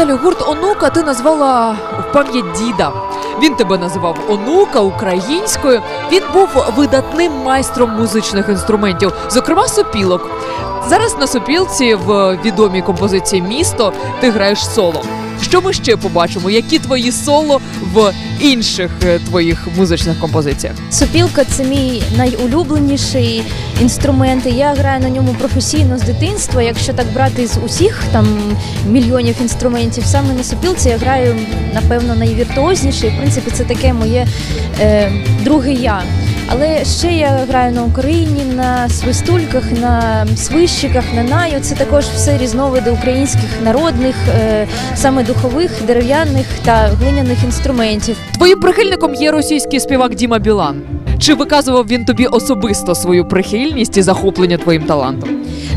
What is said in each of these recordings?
Наталю, гурт онука ти назвала в пам'ять діда. Він тебе називав онука українською. Він був видатним майстром музичних інструментів, зокрема сопілок. Зараз на сопілці в відомій композиції Місто ти граєш соло. Що ми ще побачимо? Які твої соло в інших е, твоїх музичних композиціях? Сопілка це мій найулюбленіший інструмент. Я граю на ньому професійно з дитинства. Якщо так брати з усіх там мільйонів інструментів, саме на сопілці я граю напевно найвіртуозніше. В принципі, це таке моє е, друге я. Але ще я граю на Україні, на свистульках, на свищиках, на наю. Це також все різновиди українських народних, е, саме духових, дерев'яних та глиняних інструментів. Твоїм прихильником є російський співак Діма Білан. Чи виказував він тобі особисто свою прихильність і захоплення твоїм талантом?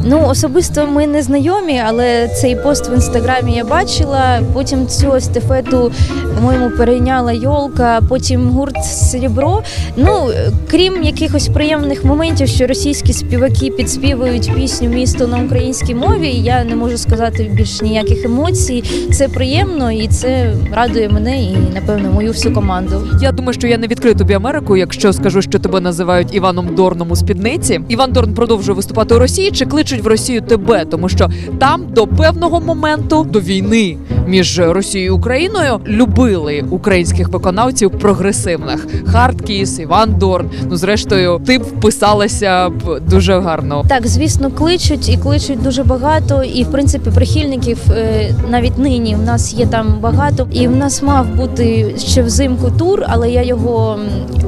Ну, особисто ми не знайомі, але цей пост в інстаграмі я бачила. Потім цю естафету, по-моєму, перейняла Йолка, потім гурт Серебро. Ну, крім якихось приємних моментів, що російські співаки підспівують пісню місто на українській мові. Я не можу сказати більш ніяких емоцій. Це приємно і це радує мене і напевно мою всю команду. Я думаю, що я не відкрию тобі Америку, якщо скажу, що тебе називають Іваном Дорном у спідниці. Іван Дорн продовжує виступати у Росії чи кличуть в Росію тебе, тому що там до певного моменту до війни між Росією і Україною любили українських виконавців прогресивних. Хардкіс, Іван Дорн. Ну зрештою, ти вписалася б дуже гарно. Так, звісно, кличуть і кличуть дуже багато. І в принципі прихильників е, навіть нині в нас є там багато. І в нас мав бути ще взимку тур, але я його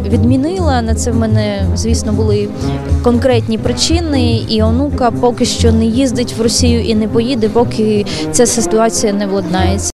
відмінила. На це в мене, звісно, були конкретні причини. І онука поки що не їздить в Росію і не поїде, поки ця ситуація не nice.